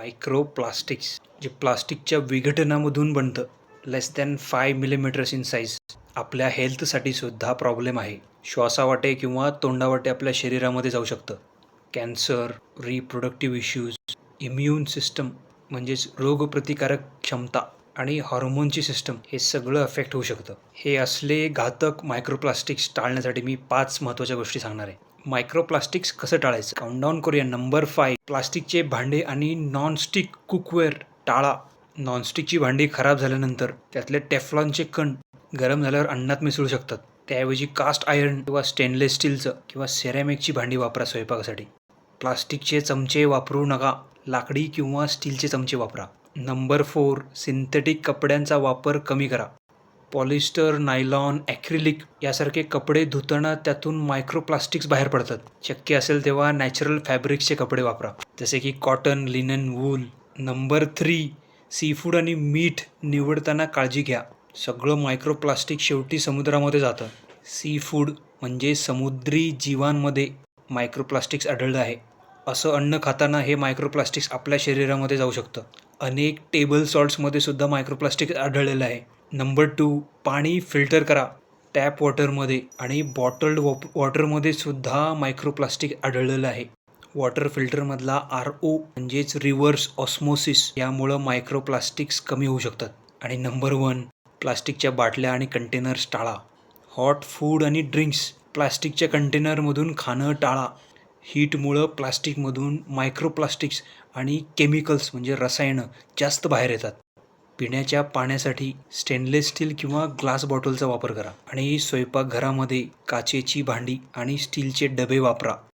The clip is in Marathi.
मायक्रो प्लास्टिक्स जे प्लास्टिकच्या विघटनामधून बनतं. Less than five millimetres in size आपल्या हेल्थसाठी सुद्धा प्रॉब्लेम आहे. श्वासावाटे किंवा तोंडावाटे आपल्या शरीरामध्ये जाऊ शकतं. Cancer reproductive issues immune system म्हणजेच रोगप्रतिकारक क्षमता आणि हॉर्मोनची सिस्टम हे सगळं अफेक्ट होऊ शकतं. हे असले घातक मायक्रोप्लास्टिक्स टाळण्यासाठी मी पाच महत्त्वाच्या गोष्टी सांगणार आहे. मायक्रोप्लास्टिक्स कसं टाळायचं? काउंटडाऊन करूया. नंबर फाय प्लास्टिकचे भांडे आणि नॉनस्टिक कुकवेअर टाळा. नॉनस्टिकची भांडी खराब झाल्यानंतर त्यातले टेफ्लॉनचे कण गरम झाल्यावर अन्नात मिसळू शकतात. त्याऐवजी कास्ट आयर्न किंवा स्टेनलेस स्टीलचं किंवा सेरॅमिकची भांडी वापरा स्वयंपाकासाठी. प्लास्टिकचे चमचे वापरू नका. लाकडी किंवा स्टीलचे चमचे वापरा. नंबर फोर सिंथेटिक कपड्यांचा वापर कमी करा. पॉलिस्टर नायलॉन ॲक्रिलिक यासारखे कपडे धुताना त्यातून मायक्रोप्लास्टिक्स बाहेर पडतात. शक्य असेल तेव्हा नॅचरल फॅब्रिक्सचे कपडे वापरा. जसे की cotton linen wool number three seafood आणि मीठ निवडताना काळजी घ्या. सगळं मायक्रोप्लास्टिक शेवटी समुद्रामध्ये जातं. सी फूड म्हणजे समुद्री जीवांमध्ये मायक्रोप्लास्टिक्स आढळलं आहे. असं अन्न खाताना हे मायक्रोप्लास्टिक्स आपल्या शरीरामध्ये जाऊ शकतं. अनेक टेबल सॉल्ट्समध्ये सुद्धा मायक्रोप्लास्टिक आढळलेलं आहे. नंबर टू पाणी फिल्टर करा. टॅप वॉटरमध्ये आणि बॉटल्ड वॉप वॉटरमध्ये सुद्धा मायक्रोप्लास्टिक आढळलेलं आहे. वॉटर फिल्टरमधला आर ओ म्हणजेच रिव्हर्स ऑस्मोसिस यामुळं मायक्रोप्लास्टिक्स कमी होऊ शकतात. आणि नंबर वन प्लास्टिकच्या बाटल्या आणि कंटेनर्स टाळा. हॉट फूड आणि ड्रिंक्स प्लास्टिकच्या कंटेनरमधून खाणं टाळा. हीटमुळं प्लास्टिकमधून मायक्रोप्लास्टिक्स आणि केमिकल्स म्हणजे रसायनं जास्त बाहेर येतात. पिण्याच्या पाण्यासाठी स्टेनलेस स्टील किंवा ग्लास बॉटलचा वापर करा. आणि स्वयंपाकघरामध्ये काचेची भांडी आणि स्टीलचे डबे वापरा.